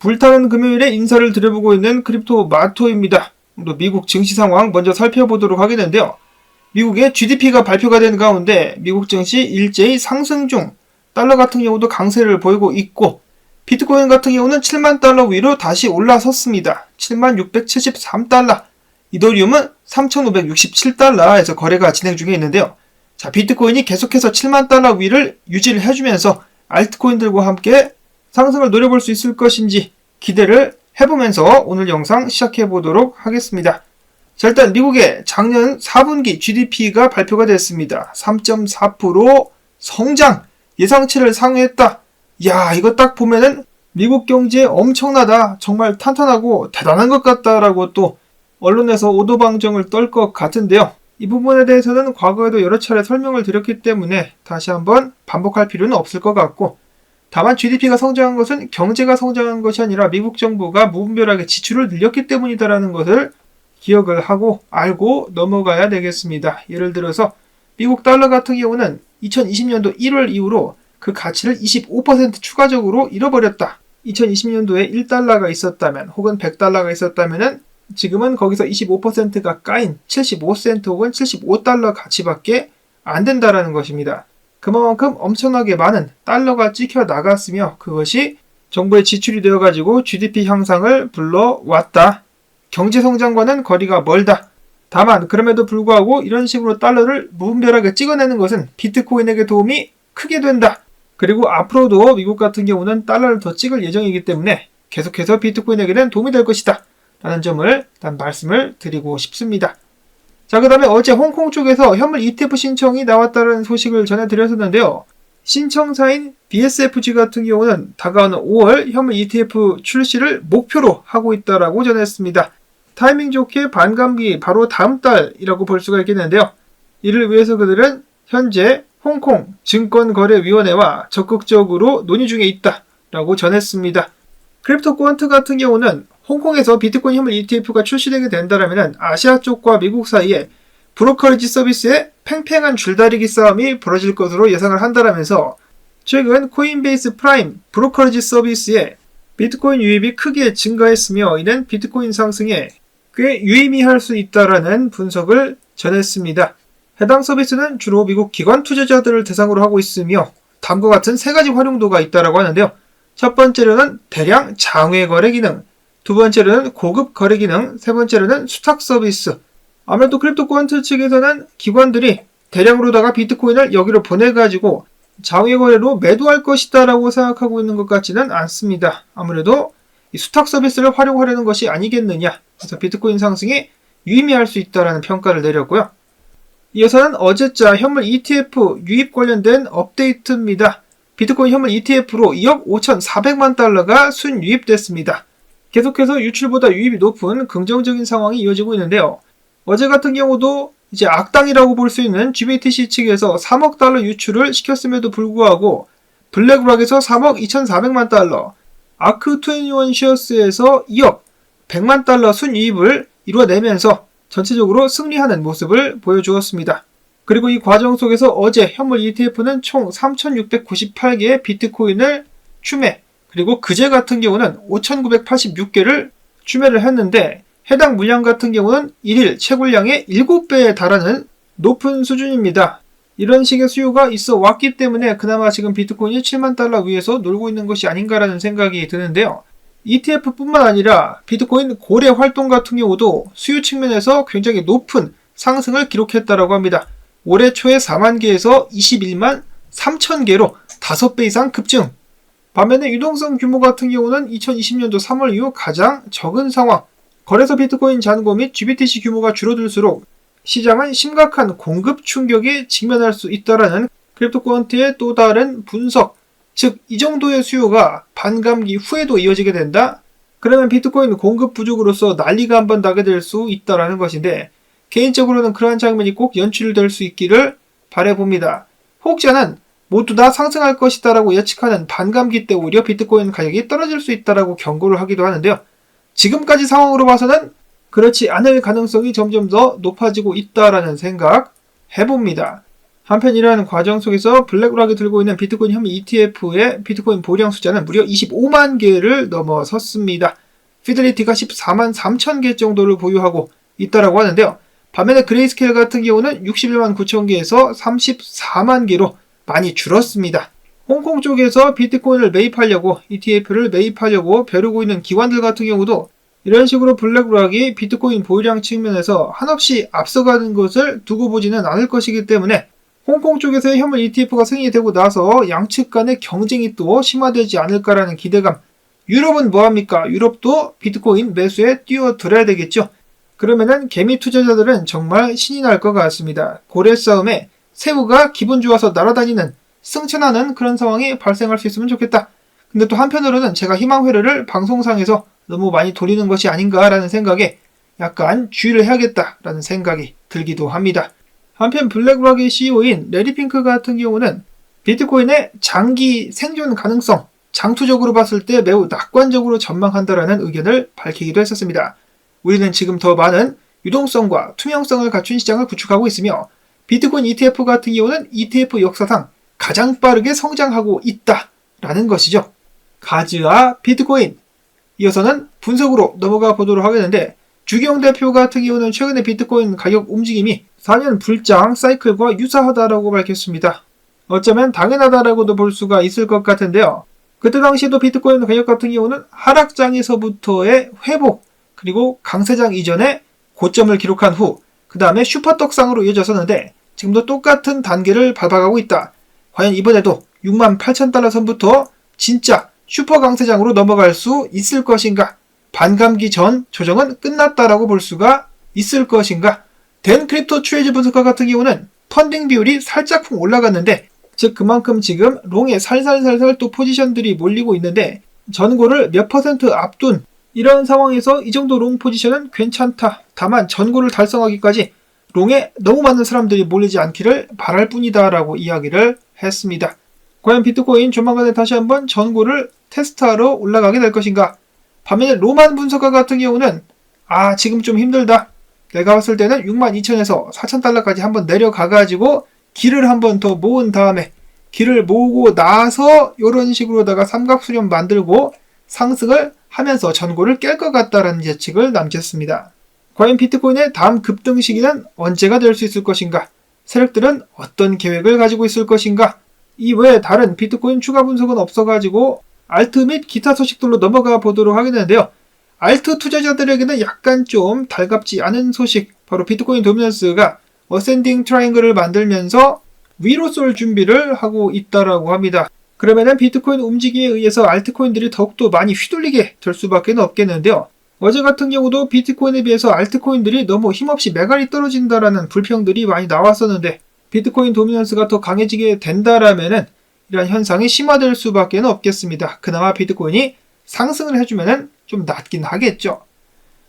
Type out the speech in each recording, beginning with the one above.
불타는 금요일에 인사를 드려보고 있는 크립토 마토입니다. 또 미국 증시 상황 먼저 살펴보도록 하겠는데요. 미국의 GDP가 발표가 된 가운데 미국 증시 일제히 상승 중 달러 같은 경우도 강세를 보이고 있고 비트코인 같은 경우는 7만 달러 위로 다시 올라섰습니다. 7만 673달러. 이더리움은 3,567달러에서 거래가 진행 중에 있는데요. 자, 비트코인이 계속해서 7만 달러 위를 유지를 해주면서 알트코인들과 함께 상승을 노려볼 수 있을 것인지 기대를 해보면서 오늘 영상 시작해 보도록 하겠습니다. 자, 일단 미국의 작년 4분기 GDP가 발표가 됐습니다. 3.4% 성장 예상치를 상회했다. 야, 이거 딱 보면은 미국 경제 엄청나다. 정말 탄탄하고 대단한 것 같다라고 또 언론에서 오도방정을 떨 것 같은데요. 이 부분에 대해서는 과거에도 여러 차례 설명을 드렸기 때문에 다시 한번 반복할 필요는 없을 것 같고 다만 GDP가 성장한 것은 경제가 성장한 것이 아니라 미국 정부가 무분별하게 지출을 늘렸기 때문이다라는 것을 기억을 하고 알고 넘어가야 되겠습니다. 예를 들어서 미국 달러 같은 경우는 2020년도 1월 이후로 그 가치를 25% 추가적으로 잃어버렸다. 2020년도에 1달러가 있었다면 혹은 100달러가 있었다면은 지금은 거기서 25%가 까인 75센트 혹은 75달러 가치밖에 안 된다라는 것입니다. 그만큼 엄청나게 많은 달러가 찍혀 나갔으며 그것이 정부의 지출이 되어가지고 GDP 향상을 불러왔다. 경제 성장과는 거리가 멀다. 다만 그럼에도 불구하고 이런 식으로 달러를 무분별하게 찍어내는 것은 비트코인에게 도움이 크게 된다. 그리고 앞으로도 미국 같은 경우는 달러를 더 찍을 예정이기 때문에 계속해서 비트코인에게는 도움이 될 것이다. 라는 점을 일단 말씀을 드리고 싶습니다. 자, 그 다음에 어제 홍콩 쪽에서 현물 ETF 신청이 나왔다는 소식을 전해드렸었는데요. 신청사인 BSFG 같은 경우는 다가오는 5월 현물 ETF 출시를 목표로 하고 있다라고 전했습니다. 타이밍 좋게 반감기 바로 다음 달이라고 볼 수가 있겠는데요. 이를 위해서 그들은 현재 홍콩 증권거래위원회와 적극적으로 논의 중에 있다라고 전했습니다. 크립토 퀀트 같은 경우는 홍콩에서 비트코인 현물 ETF가 출시되게 된다면 아시아 쪽과 미국 사이에 브로커리지 서비스의 팽팽한 줄다리기 싸움이 벌어질 것으로 예상을 한다면서 최근 코인베이스 프라임 브로커리지 서비스에 비트코인 유입이 크게 증가했으며 이는 비트코인 상승에 꽤 유의미할 수 있다라는 분석을 전했습니다. 해당 서비스는 주로 미국 기관 투자자들을 대상으로 하고 있으며 다음과 같은 세 가지 활용도가 있다라고 하는데요. 첫 번째로는 대량 장외 거래 기능, 두 번째로는 고급 거래 기능, 세 번째로는 수탁 서비스. 아무래도 크립토 퀀트 측에서는 기관들이 대량으로다가 비트코인을 여기로 보내가지고 장외 거래로 매도할 것이다 라고 생각하고 있는 것 같지는 않습니다. 아무래도 이 수탁 서비스를 활용하려는 것이 아니겠느냐. 그래서 비트코인 상승에 유의미할 수 있다라는 평가를 내렸고요. 이어서는 어제자 현물 ETF 유입 관련된 업데이트입니다. 비트코인 현물 ETF로 2억 5,400만 달러가 순유입됐습니다. 계속해서 유출보다 유입이 높은 긍정적인 상황이 이어지고 있는데요. 어제 같은 경우도 이제 악당이라고 볼 수 있는 GBTC 측에서 3억 달러 유출을 시켰음에도 불구하고 블랙락에서 3억 2,400만 달러, 아크21 쉐어스에서 2억 100만 달러 순이입을 이루어내면서 전체적으로 승리하는 모습을 보여주었습니다. 그리고 이 과정 속에서 어제 현물 ETF는 총 3,698개의 비트코인을 추매, 그리고 그제 같은 경우는 5,986개를 추매를 했는데 해당 물량 같은 경우는 1일 채굴량의 7배에 달하는 높은 수준입니다. 이런 식의 수요가 있어 왔기 때문에 그나마 지금 비트코인이 7만 달러 위에서 놀고 있는 것이 아닌가라는 생각이 드는데요. ETF뿐만 아니라 비트코인 고래 활동 같은 경우도 수요 측면에서 굉장히 높은 상승을 기록했다고 합니다. 올해 초에 4만 개에서 21만 3천 개로 5배 이상 급증. 반면에 유동성 규모 같은 경우는 2020년도 3월 이후 가장 적은 상황. 거래소 비트코인 잔고 및 GBTC 규모가 줄어들수록 시장은 심각한 공급 충격에 직면할 수 있다라는 크립토 퀀트의 또 다른 분석. 즉, 이 정도의 수요가 반감기 후에도 이어지게 된다? 그러면 비트코인 공급 부족으로서 난리가 한번 나게 될 수 있다라는 것인데, 개인적으로는 그러한 장면이 꼭 연출될 수 있기를 바래봅니다. 혹자는 모두 다 상승할 것이다라고 예측하는 반감기 때 오히려 비트코인 가격이 떨어질 수 있다라고 경고를 하기도 하는데요. 지금까지 상황으로 봐서는 그렇지 않을 가능성이 점점 더 높아지고 있다라는 생각 해봅니다. 한편 이러한 과정 속에서 블랙락이 들고 있는 비트코인 혐의 ETF의 비트코인 보량 숫자는 무려 25만 개를 넘어섰습니다. 피델리티가 14만 3천 개 정도를 보유하고 있다라고 하는데요. 반면에 그레이스케일 같은 경우는 61만 9천 개에서 34만 개로 많이 줄었습니다. 홍콩 쪽에서 비트코인을 매입하려고 ETF를 매입하려고 벼르고 있는 기관들 같은 경우도 이런 식으로 블랙락이 비트코인 보유량 측면에서 한없이 앞서가는 것을 두고 보지는 않을 것이기 때문에 홍콩 쪽에서의 현물 ETF가 승인이 되고 나서 양측 간의 경쟁이 또 심화되지 않을까라는 기대감. 유럽은 뭐합니까? 유럽도 비트코인 매수에 뛰어들어야 되겠죠. 그러면은 개미 투자자들은 정말 신이 날 것 같습니다. 고래 싸움에 새우가 기분 좋아서 날아다니는 승천하는 그런 상황이 발생할 수 있으면 좋겠다. 근데 또 한편으로는 제가 희망회로를 방송상에서 너무 많이 돌리는 것이 아닌가라는 생각에 약간 주의를 해야겠다라는 생각이 들기도 합니다. 한편 블랙락의 CEO인 레리 핑크 같은 경우는 비트코인의 장기 생존 가능성, 장투적으로 봤을 때 매우 낙관적으로 전망한다라는 의견을 밝히기도 했었습니다. 우리는 지금 더 많은 유동성과 투명성을 갖춘 시장을 구축하고 있으며 비트코인 ETF 같은 경우는 ETF 역사상 가장 빠르게 성장하고 있다라는 것이죠. 가즈아 비트코인 이어서는 분석으로 넘어가 보도록 하겠는데 주경 대표 같은 경우는 최근에 비트코인 가격 움직임이 4년 불장 사이클과 유사하다라고 밝혔습니다. 어쩌면 당연하다라고도 볼 수가 있을 것 같은데요. 그때 당시에도 비트코인 가격 같은 경우는 하락장에서부터의 회복 그리고 강세장 이전에 고점을 기록한 후 그 다음에 슈퍼떡상으로 이어졌었는데 지금도 똑같은 단계를 밟아가고 있다. 과연 이번에도 6만 8천 달러 선부터 진짜 슈퍼 강세장으로 넘어갈 수 있을 것인가? 반감기 전 조정은 끝났다라고 볼 수가 있을 것인가? 댄 크립토 트레이즈 분석가 같은 경우는 펀딩 비율이 살짝쿵 올라갔는데 즉 그만큼 지금 롱에 살살살살 또 포지션들이 몰리고 있는데 전고를 몇 퍼센트 앞둔 이런 상황에서 이 정도 롱 포지션은 괜찮다. 다만 전고를 달성하기까지 롱에 너무 많은 사람들이 몰리지 않기를 바랄 뿐이다라고 이야기를 했습니다. 과연 비트코인 조만간에 다시 한번 전고를 테스트하러 올라가게 될 것인가? 반면에 로만 분석가 같은 경우는 아 지금 좀 힘들다. 내가 봤을 때는 62,000에서 4,000달러까지 한번 내려가가지고 길을 한번 더 모은 다음에 길을 모으고 나서 이런 식으로다가 삼각수렴 만들고 상승을 하면서 전고를 깰 것 같다라는 예측을 남겼습니다. 과연 비트코인의 다음 급등 시기는 언제가 될 수 있을 것인가? 세력들은 어떤 계획을 가지고 있을 것인가? 이 외에 다른 비트코인 추가 분석은 없어가지고 알트 및 기타 소식들로 넘어가 보도록 하겠는데요. 알트 투자자들에게는 약간 좀 달갑지 않은 소식, 바로 비트코인 도미넌스가 어센딩 트라이앵글을 만들면서 위로 쏠 준비를 하고 있다라고 합니다. 그러면은 비트코인 움직임에 의해서 알트코인들이 더욱더 많이 휘둘리게 될 수밖에 없겠는데요. 어제 같은 경우도 비트코인에 비해서 알트코인들이 너무 힘없이 매갈이 떨어진다라는 불평들이 많이 나왔었는데 비트코인 도미넌스가 더 강해지게 된다라면은 이러한 현상이 심화될 수밖에 없겠습니다. 그나마 비트코인이 상승을 해주면은 좀 낫긴 하겠죠.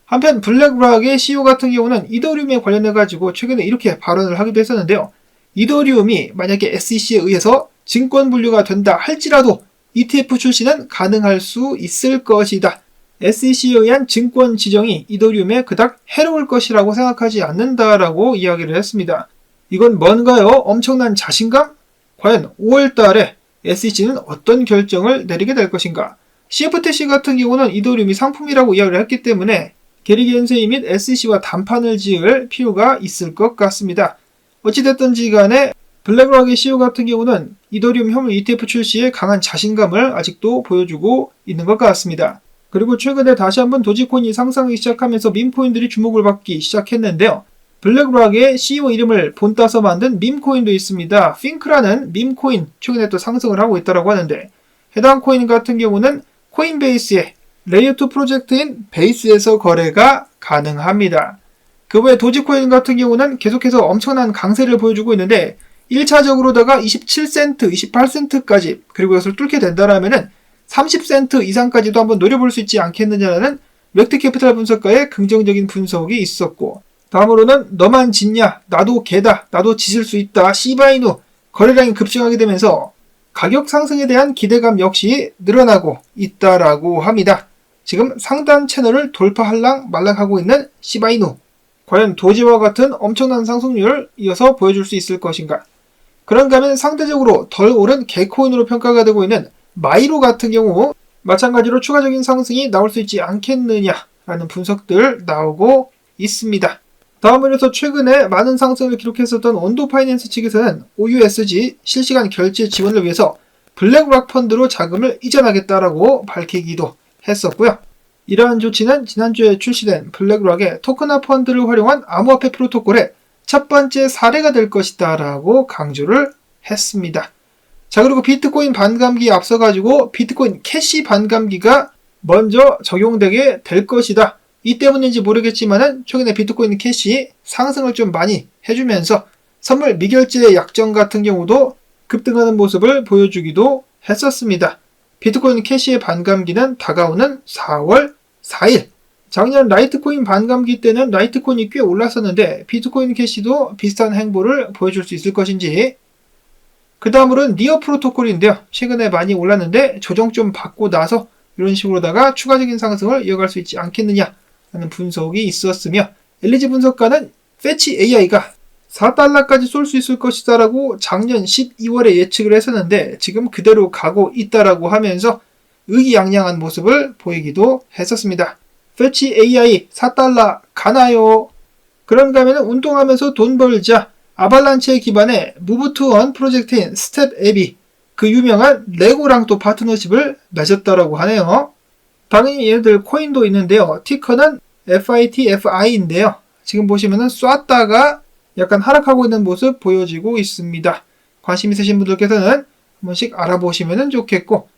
한편 블랙락의 CEO 같은 경우는 이더리움에 관련해 가지고 최근에 이렇게 발언을 하기도 했었는데요. 이더리움이 만약에 SEC에 의해서 증권 분류가 된다 할지라도 ETF 출시는 가능할 수 있을 것이다. SEC에 의한 증권 지정이 이더리움에 그닥 해로울 것이라고 생각하지 않는다라고 이야기를 했습니다. 이건 뭔가요? 엄청난 자신감? 과연 5월 달에 SEC는 어떤 결정을 내리게 될 것인가? CFTC 같은 경우는 이더리움이 상품이라고 이야기를 했기 때문에 게리 겐세이 및 SEC와談판을 지을 필요가 있을 것 같습니다. 어찌됐든지 간에 블랙락의 CEO 같은 경우는 이더리움 혐의 ETF 출시에 강한 자신감을 아직도 보여주고 있는 것 같습니다. 그리고 최근에 다시 한번 도지코인이 상승하기 시작하면서 밈코인들이 주목을 받기 시작했는데요. 블랙락의 CEO 이름을 본따서 만든 밈코인도 있습니다. 핑크라는 밈코인 최근에 또 상승을 하고 있다고 하는데 해당 코인 같은 경우는 코인베이스의 레이어2 프로젝트인 베이스에서 거래가 가능합니다. 그 외 도지코인 같은 경우는 계속해서 엄청난 강세를 보여주고 있는데 1차적으로다가 27센트, 28센트까지 그리고 이것을 뚫게 된다라면은 30센트 이상까지도 한번 노려볼 수 있지 않겠느냐라는 렉트 캐피탈 분석가의 긍정적인 분석이 있었고 다음으로는 너만 짓냐 나도 개다 나도 짓을 수 있다 시바이누 거래량이 급증하게 되면서 가격 상승에 대한 기대감 역시 늘어나고 있다라고 합니다. 지금 상단 채널을 돌파할랑 말랑하고 있는 시바이누 과연 도지와 같은 엄청난 상승률을 이어서 보여줄 수 있을 것인가 그런가 하면 상대적으로 덜 오른 개코인으로 평가가 되고 있는 마이로 같은 경우 마찬가지로 추가적인 상승이 나올 수 있지 않겠느냐라는 분석들 나오고 있습니다. 다음으로서 최근에 많은 상승을 기록했었던 원도 파이낸스 측에서는 OUSG 실시간 결제 지원을 위해서 블랙락 펀드로 자금을 이전하겠다라고 밝히기도 했었고요. 이러한 조치는 지난주에 출시된 블랙락의 토큰화 펀드를 활용한 암호화폐 프로토콜의 첫 번째 사례가 될 것이다 라고 강조를 했습니다. 자, 그리고 비트코인 반감기에 앞서가지고 비트코인 캐시 반감기가 먼저 적용되게 될 것이다. 이 때문인지 모르겠지만은 최근에 비트코인 캐시 상승을 좀 많이 해주면서 선물 미결제 약정 같은 경우도 급등하는 모습을 보여주기도 했었습니다. 비트코인 캐시의 반감기는 다가오는 4월 4일. 작년 라이트코인 반감기 때는 라이트코인이 꽤 올랐었는데 비트코인 캐시도 비슷한 행보를 보여줄 수 있을 것인지 그 다음으로는 니어 프로토콜인데요. 최근에 많이 올랐는데 조정 좀 받고 나서 이런 식으로다가 추가적인 상승을 이어갈 수 있지 않겠느냐 하는 분석이 있었으며 엘리지 분석가는 패치 AI가 4달러까지 쏠 수 있을 것이다 라고 작년 12월에 예측을 했었는데 지금 그대로 가고 있다라고 하면서 의기양양한 모습을 보이기도 했었습니다. 패치 AI 4달러 가나요? 그런가 하면 운동하면서 돈 벌자 아발란치에 기반의 무브투원 프로젝트인 스텝 앱이 그 유명한 레고랑 또 파트너십을 맺었다라고 하네요. 당연히 얘네들 코인도 있는데요. 티커는 FITFI인데요. 지금 보시면은 쐈다가 약간 하락하고 있는 모습 보여지고 있습니다. 관심 있으신 분들께서는 한 번씩 알아보시면 좋겠고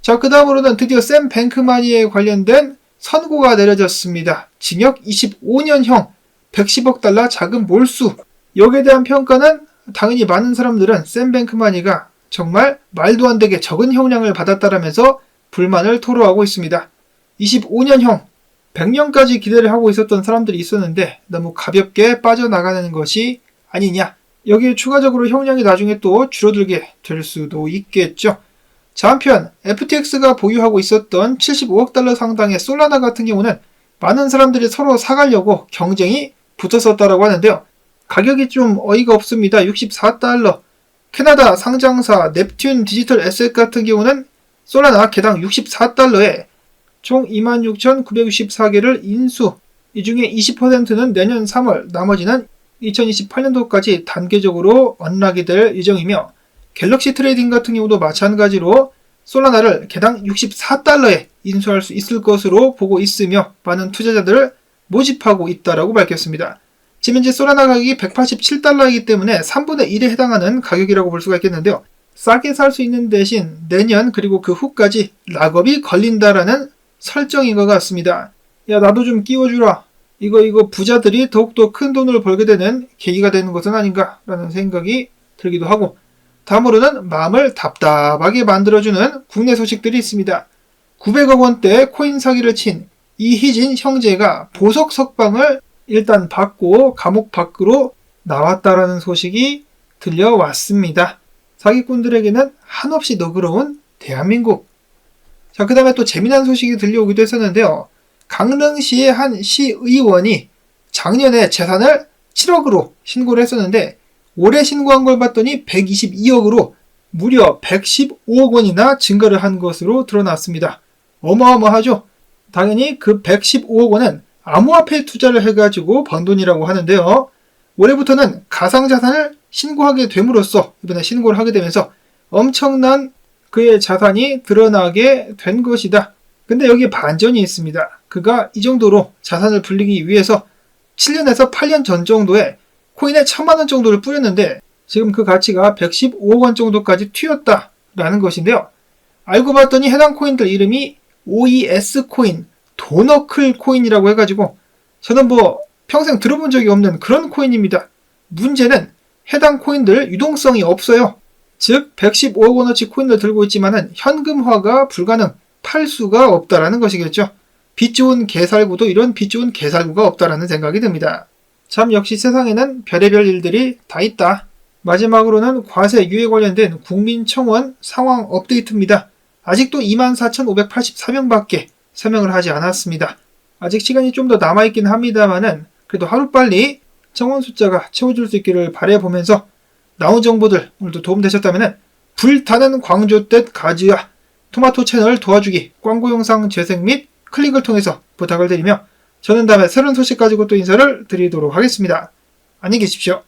자 그 다음으로는 드디어 샘 뱅크마니에 관련된 선고가 내려졌습니다. 징역 25년형 110억 달러 자금 몰수 여기에 대한 평가는 당연히 많은 사람들은 샘 뱅크마니가 정말 말도 안 되게 적은 형량을 받았다라면서 불만을 토로하고 있습니다. 25년형 100년까지 기대를 하고 있었던 사람들이 있었는데 너무 가볍게 빠져나가는 것이 아니냐. 여기에 추가적으로 형량이 나중에 또 줄어들게 될 수도 있겠죠. 자, 한편 FTX가 보유하고 있었던 75억 달러 상당의 솔라나 같은 경우는 많은 사람들이 서로 사가려고 경쟁이 붙었었다라고 하는데요. 가격이 좀 어이가 없습니다. 64달러. 캐나다 상장사 넵튠 디지털 에셋 같은 경우는 솔라나 개당 64달러에 총 26,964개를 인수. 이 중에 20%는 내년 3월, 나머지는 2028년도까지 단계적으로 언락이 될 예정이며 갤럭시 트레이딩 같은 경우도 마찬가지로 솔라나를 개당 64달러에 인수할 수 있을 것으로 보고 있으며 많은 투자자들을 모집하고 있다라고 밝혔습니다. 지금 현재 솔라나 가격이 187달러이기 때문에 3분의 1에 해당하는 가격이라고 볼 수가 있겠는데요. 싸게 살 수 있는 대신 내년 그리고 그 후까지 락업이 걸린다라는 설정인 것 같습니다. 야 나도 좀 끼워주라. 이거 이거 부자들이 더욱더 큰 돈을 벌게 되는 계기가 되는 것은 아닌가라는 생각이 들기도 하고 다음으로는 마음을 답답하게 만들어주는 국내 소식들이 있습니다. 900억 원대 코인 사기를 친 이희진 형제가 보석 석방을 일단 받고 감옥 밖으로 나왔다라는 소식이 들려왔습니다. 사기꾼들에게는 한없이 너그러운 대한민국. 자, 그 다음에 또 재미난 소식이 들려오기도 했었는데요. 강릉시의 한 시의원이 작년에 재산을 7억으로 신고를 했었는데 올해 신고한 걸 봤더니 122억으로 무려 115억 원이나 증가를 한 것으로 드러났습니다. 어마어마하죠? 당연히 그 115억 원은 암호화폐 투자를 해가지고 번 돈이라고 하는데요. 올해부터는 가상자산을 신고하게 됨으로써 이번에 신고를 하게 되면서 엄청난 그의 자산이 드러나게 된 것이다. 근데 여기에 반전이 있습니다. 그가 이 정도로 자산을 불리기 위해서 7년에서 8년 전 정도에 코인에 천만 원 정도를 뿌렸는데 지금 그 가치가 115억 원 정도까지 튀었다라는 것인데요. 알고 봤더니 해당 코인들 이름이 OES 코인, 도너클 코인이라고 해가지고 저는 뭐 평생 들어본 적이 없는 그런 코인입니다. 문제는 해당 코인들 유동성이 없어요. 즉 115억 원어치 코인을 들고 있지만은 현금화가 불가능, 팔 수가 없다라는 것이겠죠. 빚 좋은 개살구도 이런 빚 좋은 개살구가 없다라는 생각이 듭니다. 참 역시 세상에는 별의별 일들이 다 있다. 마지막으로는 과세 유예 관련된 국민청원 상황 업데이트입니다. 아직도 24,584명밖에 서명을 하지 않았습니다. 아직 시간이 좀 더 남아있긴 합니다만은 그래도 하루빨리 청원 숫자가 채워질 수 있기를 바라보면서 나온 정보들 오늘도 도움되셨다면 불타는 광조뜻 가지와 토마토 채널 도와주기 광고 영상 재생 및 클릭을 통해서 부탁을 드리며 저는 다음에 새로운 소식 가지고 또 인사를 드리도록 하겠습니다. 안녕히 계십시오.